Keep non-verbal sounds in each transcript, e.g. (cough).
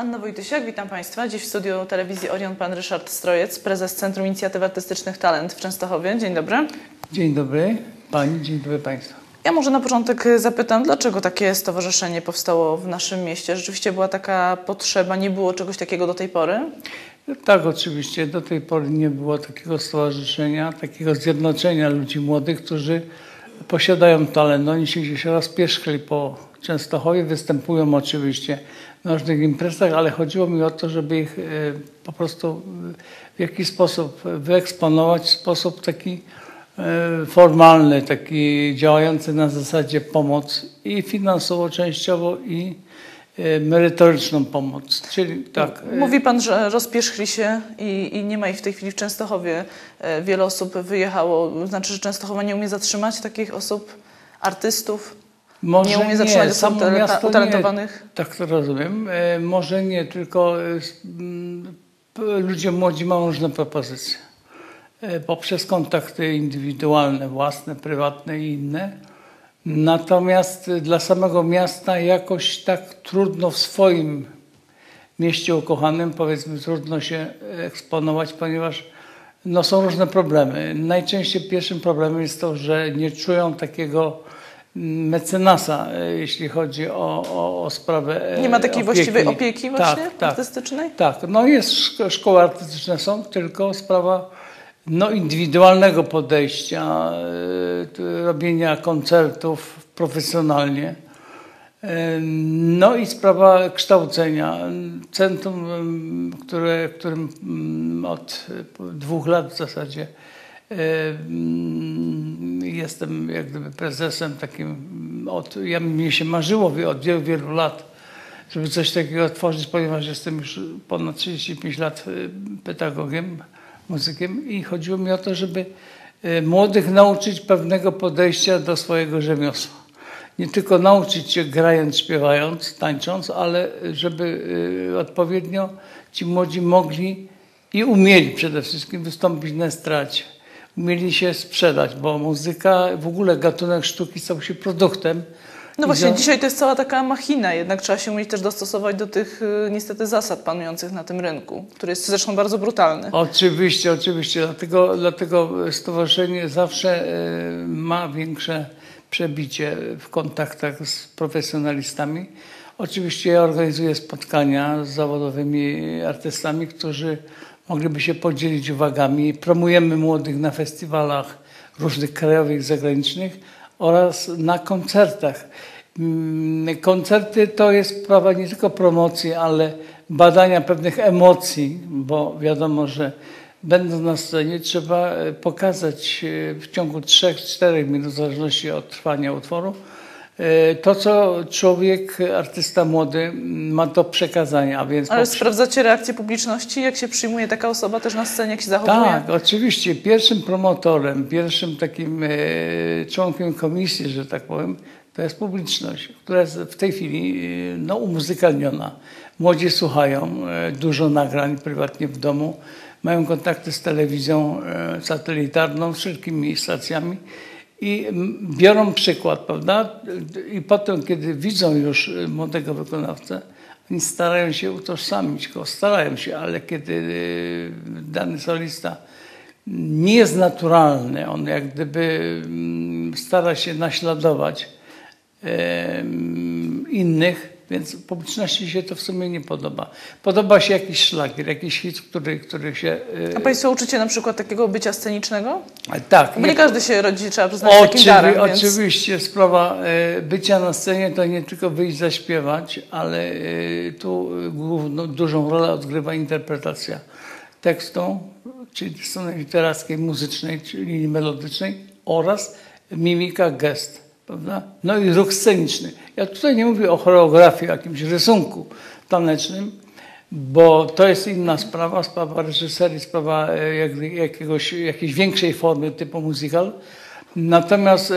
Anna Wojtysiak, witam Państwa. Dziś w studiu telewizji Orion pan Ryszard Strojec, prezes Centrum Inicjatyw Artystycznych Talent w Częstochowie. Dzień dobry. Dzień dobry Pani, dzień dobry Państwu. Ja może na początek zapytam, dlaczego takie stowarzyszenie powstało w naszym mieście? Rzeczywiście była taka potrzeba, nie było czegoś takiego do tej pory? Tak, oczywiście. Do tej pory nie było takiego stowarzyszenia, takiego zjednoczenia ludzi młodych, którzy posiadają talent. Oni się gdzieś rozpierzchli po Częstochowie, występują oczywiście na różnych imprezach, ale chodziło mi o to, żeby ich e, po prostu w jakiś sposób wyeksponować w sposób taki e, formalny, taki działający na zasadzie pomoc i finansowo częściowo i merytoryczną pomoc. Czyli tak. Mówi Pan, że rozpierzchli się i, i nie ma ich w tej chwili w Częstochowie. Wiele osób wyjechało, znaczy, że Częstochowa nie umie zatrzymać takich osób, artystów? Może nie umie zatrzymać osób samo utale- miasto utalentowanych? Nie, tak to rozumiem. E, może nie, tylko e, s- m, p- ludzie młodzi mają różne propozycje. E, poprzez kontakty indywidualne, własne, prywatne i inne. Natomiast dla samego miasta jakoś tak trudno w swoim mieście ukochanym, powiedzmy, trudno się eksponować, ponieważ no, są różne problemy. Najczęściej pierwszym problemem jest to, że nie czują takiego mecenasa, e, jeśli chodzi o, o, o sprawę e, Nie ma takiej opieki. właściwej opieki właśnie tak, tak, artystycznej? tak, no jest, szko- szkoły artystyczne są, tylko sprawa no, indywidualnego podejścia, e, t- robienia koncertów profesjonalnie. E, No i sprawa kształcenia. Centrum, które, którym mm, od dwóch lat w zasadzie mm, jestem jak gdyby prezesem takim, od, ja, mnie się marzyło od wielu, wielu lat, żeby coś takiego otworzyć, ponieważ jestem już ponad 35 lat pedagogiem, muzykiem i chodziło mi o to, żeby e, młodych nauczyć pewnego podejścia do swojego rzemiosła nie tylko nauczyć się grając, śpiewając, tańcząc, ale żeby y, odpowiednio ci młodzi mogli i umieli przede wszystkim wystąpić na estracie. Umieli się sprzedać, bo muzyka, w ogóle gatunek sztuki stał się produktem. No właśnie, dzisiaj to jest cała taka machina, jednak trzeba się umieć też dostosować do tych y, niestety zasad panujących na tym rynku, który jest zresztą bardzo brutalny. Oczywiście, oczywiście. Dlatego, dlatego stowarzyszenie zawsze e, ma większe przebicie w kontaktach z profesjonalistami. Oczywiście ja organizuję spotkania z zawodowymi artystami, którzy mogliby się podzielić uwagami. Promujemy młodych na festiwalach różnych krajowych i zagranicznych oraz na koncertach. Mm, Koncerty to jest sprawa nie tylko promocji, ale badania pewnych emocji, bo wiadomo, że będąc na scenie trzeba e, pokazać e, w ciągu 3-4 minut, w zależności od trwania utworu, to, co człowiek, artysta młody ma do przekazania. Więc Ale sprawdzacie reakcję publiczności, jak się przyjmuje taka osoba też na scenie, jak się zachowuje? tak, oczywiście. Pierwszym promotorem, pierwszym takim e, członkiem komisji, że tak powiem, to jest publiczność, która jest w tej chwili e, no, umuzykalniona. Młodzi słuchają e, dużo nagrań prywatnie w domu, mają kontakty z telewizją e, satelitarną, z wszelkimi stacjami i mm, biorą przykład, prawda? I potem, kiedy widzą już e, młodego wykonawcę, oni starają się utożsamić go, starają się, ale kiedy e, dany solista nie jest naturalny, on jak gdyby mm, stara się naśladować innych, więc publiczności się to w sumie nie podoba. Podoba się jakiś szlagier, jakiś hit, który, który się... e, A Państwo uczycie na przykład takiego bycia scenicznego? tak. Bo nie każdy się rodzi, trzeba przyznać, z takim Oczywi- darem, więc... Oczywiście sprawa e, bycia na scenie to nie tylko wyjść zaśpiewać, ale e, tu główną, dużą rolę odgrywa interpretacja tekstu, czyli strony literackiej, muzycznej, czyli melodycznej oraz mimika, gest. Prawda? No i ruch sceniczny. Ja tutaj nie mówię o choreografii, o jakimś rysunku tanecznym, bo to jest inna sprawa, sprawa reżyserii, sprawa e, jak, jakiegoś, jakiejś większej formy typu musical. Natomiast e,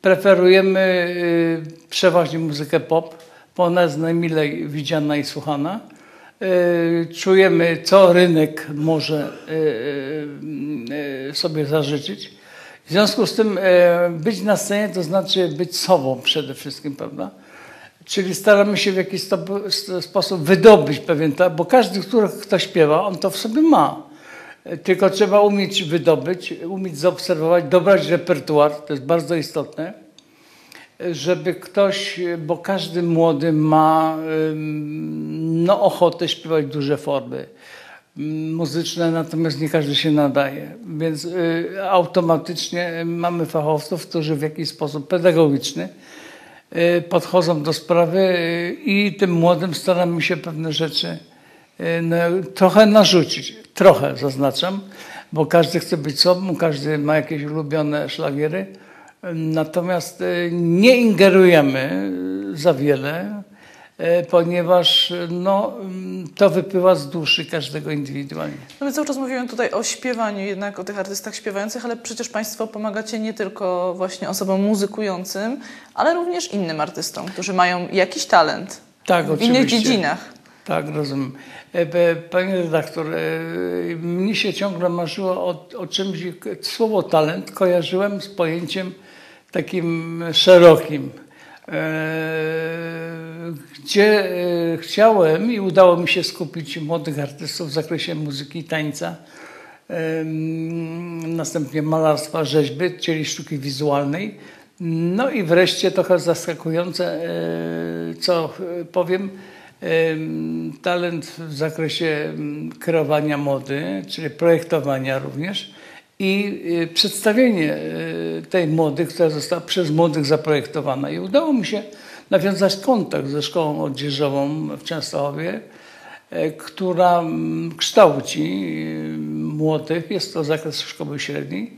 preferujemy e, przeważnie muzykę pop, bo ona jest najmilej widziana i słuchana. Czujemy, co rynek może sobie zażyczyć. W związku z tym e, być na scenie to znaczy być sobą przede wszystkim, prawda? Czyli staramy się w jakiś sposób wydobyć pewien bo każdy, który kto śpiewa, on to w sobie ma. E, Tylko trzeba umieć wydobyć, umieć zaobserwować, dobrać repertuar, to jest bardzo istotne, e, żeby ktoś, bo każdy młody ma no, ochotę śpiewać duże formy muzyczne, natomiast nie każdy się nadaje. Więc y, automatycznie mamy fachowców, którzy w jakiś sposób pedagogiczny y, podchodzą do sprawy y, i tym młodym staramy się pewne rzeczy trochę narzucić. Trochę zaznaczam, bo każdy chce być sobą, każdy ma jakieś ulubione szlagiery. Natomiast nie ingerujemy za wiele, ponieważ y, no, mm, to wypływa z duszy każdego indywidualnie. No my cały czas mówimy tutaj o śpiewaniu, jednak o tych artystach śpiewających, ale przecież Państwo pomagacie nie tylko właśnie osobom muzykującym, ale również innym artystom, którzy mają jakiś talent Tak, w innych oczywiście. dziedzinach. Tak, rozumiem. E, Panie redaktor, e, mnie się ciągle marzyło o, o czymś, słowo talent kojarzyłem z pojęciem takim szerokim, e, gdzie e, chciałem i udało mi się skupić młodych artystów w zakresie muzyki i tańca, następnie malarstwa, rzeźby, czyli sztuki wizualnej. No i wreszcie trochę zaskakujące, e, co e, powiem, em, talent w zakresie kreowania mody, czyli projektowania również i e, przedstawienie e, tej mody, która została przez młodych zaprojektowana. I udało mi się nawiązać kontakt ze szkołą odzieżową w Częstochowie, e, która kształci e, młodych, jest to zakres szkoły średniej,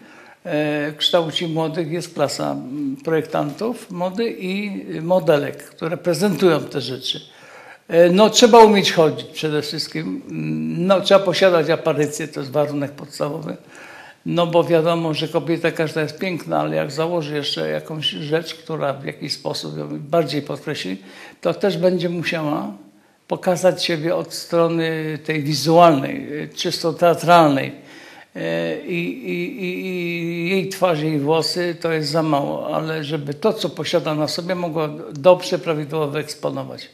e, kształci młodych, jest klasa projektantów mody i modelek, które prezentują te rzeczy. E, No, trzeba umieć chodzić przede wszystkim. Mm, No, trzeba posiadać aparycję, to jest warunek podstawowy. No bo wiadomo, że kobieta każda jest piękna, ale jak założy jeszcze jakąś rzecz, która w jakiś sposób ją bardziej podkreśli, to też będzie musiała pokazać siebie od strony tej wizualnej, y, czysto teatralnej. E, I, i, i, I jej twarz, jej włosy to jest za mało, ale żeby to, co posiada na sobie, mogła dobrze, prawidłowo wyeksponować.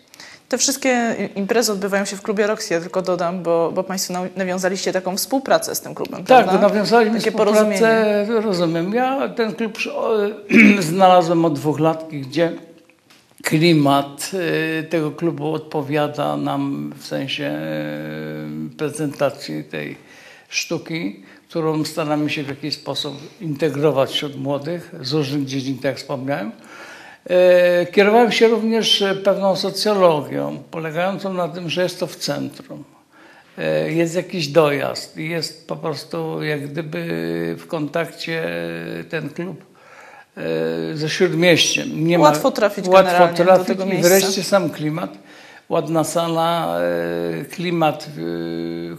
Te wszystkie imprezy odbywają się w klubie Roxy, ja tylko dodam, bo, bo Państwo na- nawiązaliście taką współpracę z tym klubem, Tak, prawda? nawiązaliśmy Takie współpracę, rozumiem. Ja ten klub (clears throat) znalazłem od dwóch lat, gdzie klimat y, tego klubu odpowiada nam w sensie y, prezentacji tej sztuki, którą staramy się w jakiś sposób integrować wśród młodych z różnych dziedzin, tak jak wspomniałem. E, Kierowałem się również e, pewną socjologią, polegającą na tym, że jest to w centrum. E, Jest jakiś dojazd, jest po prostu jak gdyby w kontakcie ten klub ze śródmieściem. Nie Łatwo trafić łatwo generalnie do trafić tego i miejsca. wreszcie sam klimat. Ładna sala, klimat,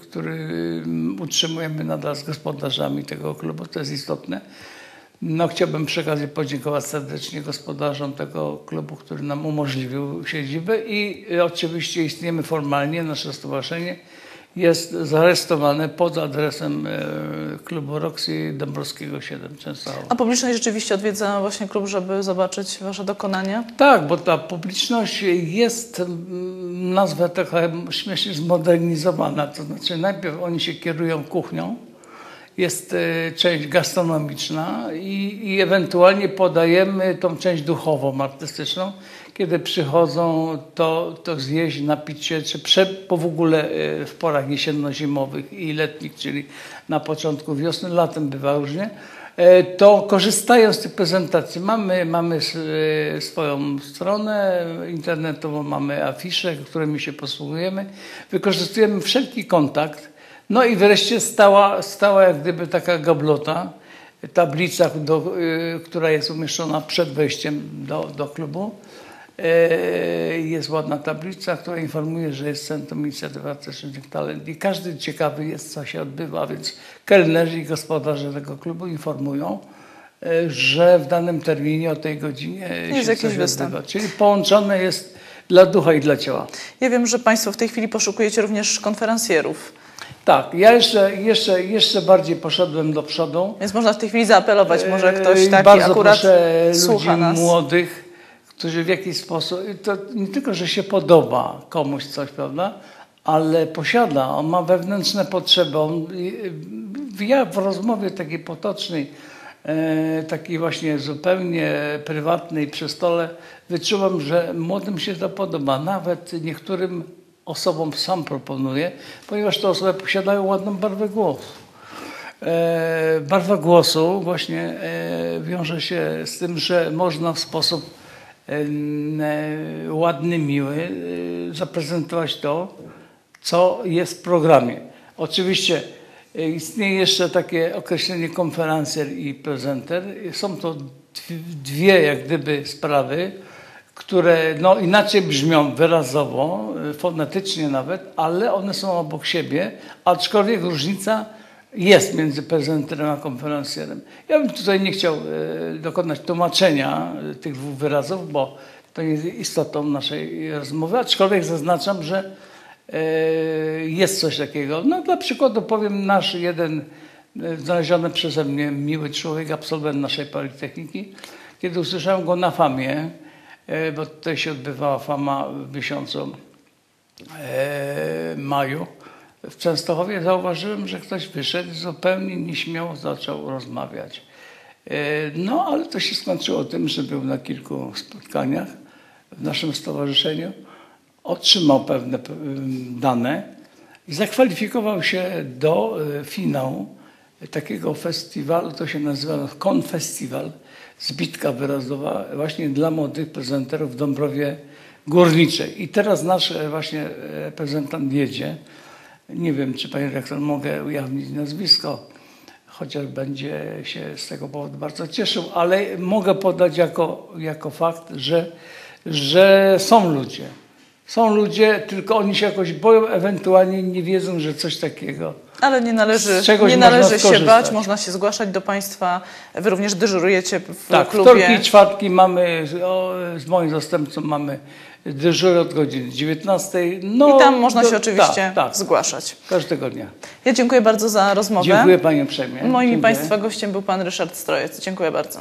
który utrzymujemy nadal z gospodarzami tego klubu, to jest istotne. No, chciałbym przy okazji podziękować serdecznie gospodarzom tego klubu, który nam umożliwił siedzibę i y, oczywiście istniejemy formalnie, nasze stowarzyszenie jest zarejestrowane pod adresem e, klubu Roxy Dąbrowskiego 7 Częstochowa. A publiczność rzeczywiście odwiedza właśnie klub, żeby zobaczyć Wasze dokonania? Tak, bo ta publiczność jest, nazwę trochę śmiesznie zmodernizowana, to znaczy najpierw oni się kierują kuchnią, jest e, część gastronomiczna i, i ewentualnie podajemy tą część duchową, artystyczną. Kiedy przychodzą, to, to zjeść, napić się, czy prze, po w ogóle e, w porach jesienno-zimowych i letnich, czyli na początku wiosny, latem bywa różnie, e, to korzystają z tych prezentacji. Mamy, mamy swoją stronę internetową, mamy afisze, którymi się posługujemy. Wykorzystujemy wszelki kontakt. No i wreszcie stała, stała jak gdyby taka gablota, tablica, do, y, która jest umieszczona przed wejściem do, do klubu. E, Jest ładna tablica, która informuje, że jest Centrum Inicjatyw Artystycznych Talent i każdy ciekawy jest, co się odbywa, więc kelnerzy i gospodarze tego klubu informują, e, że w danym terminie o tej godzinie Jest się jakiś coś występ. odbywa. Czyli połączone jest dla ducha i dla ciała. Ja wiem, że Państwo w tej chwili poszukujecie również konferencjerów, Tak, ja jeszcze, jeszcze, jeszcze bardziej poszedłem do przodu. więc można w tej chwili zaapelować, może E, ktoś taki bardzo akurat proszę ludzi nas. młodych, którzy w jakiś sposób, to nie tylko, że się podoba komuś coś, prawda, ale posiada, on ma wewnętrzne potrzeby. On, ja w rozmowie takiej potocznej, e, takiej właśnie zupełnie prywatnej przy stole, wyczułam, że młodym się to podoba. Nawet niektórym osobom sam proponuję, ponieważ te osoby posiadają ładną barwę głosu. E, barwa głosu właśnie e, wiąże się z tym, że można w sposób e, ładny, miły e, zaprezentować to, co jest w programie. Oczywiście e, istnieje jeszcze takie określenie konferencjer i prezenter. Są to dwie jak gdyby sprawy, które no, inaczej brzmią wyrazowo, e, fonetycznie nawet, ale one są obok siebie, aczkolwiek różnica jest między prezenterem a konferencjerem. Ja bym tutaj nie chciał e, dokonać tłumaczenia e, tych dwóch wyrazów, bo to nie jest istotą naszej rozmowy, aczkolwiek zaznaczam, że jest coś takiego. No dla przykładu powiem nasz jeden znaleziony przeze mnie miły człowiek, absolwent naszej Politechniki, kiedy usłyszałem go na famie, bo tutaj się odbywała fama w miesiącu e, maju w Częstochowie zauważyłem, że ktoś wyszedł zupełnie nieśmiało zaczął rozmawiać. E, No, ale to się skończyło tym, że był na kilku spotkaniach w naszym stowarzyszeniu, otrzymał pewne dane i zakwalifikował się do e, finału takiego festiwalu, to się nazywa Konfestiwal, zbitka wyrazowa właśnie dla młodych prezenterów w Dąbrowie Górniczej. I teraz nasz e, właśnie e, reprezentant jedzie. Nie wiem, czy panie rektor mogę ujawnić nazwisko, chociaż będzie się z tego powodu bardzo cieszył, ale mogę podać jako, jako fakt, że, że są ludzie. Są ludzie, tylko oni się jakoś boją, ewentualnie nie wiedzą, że coś takiego. Ale nie należy, nie należy się bać, można się zgłaszać do Państwa. Wy również dyżurujecie w Tak, klubie. wtorki i czwartki mamy, o, z moim zastępcą mamy dyżury od godziny 19. No, I tam można do- się oczywiście Tak, tak, zgłaszać. każdego dnia. Ja dziękuję bardzo za rozmowę. Dziękuję panią uprzejmie. Moim Dziękuję. Państwa gościem był Pan Ryszard Strojec. Dziękuję bardzo.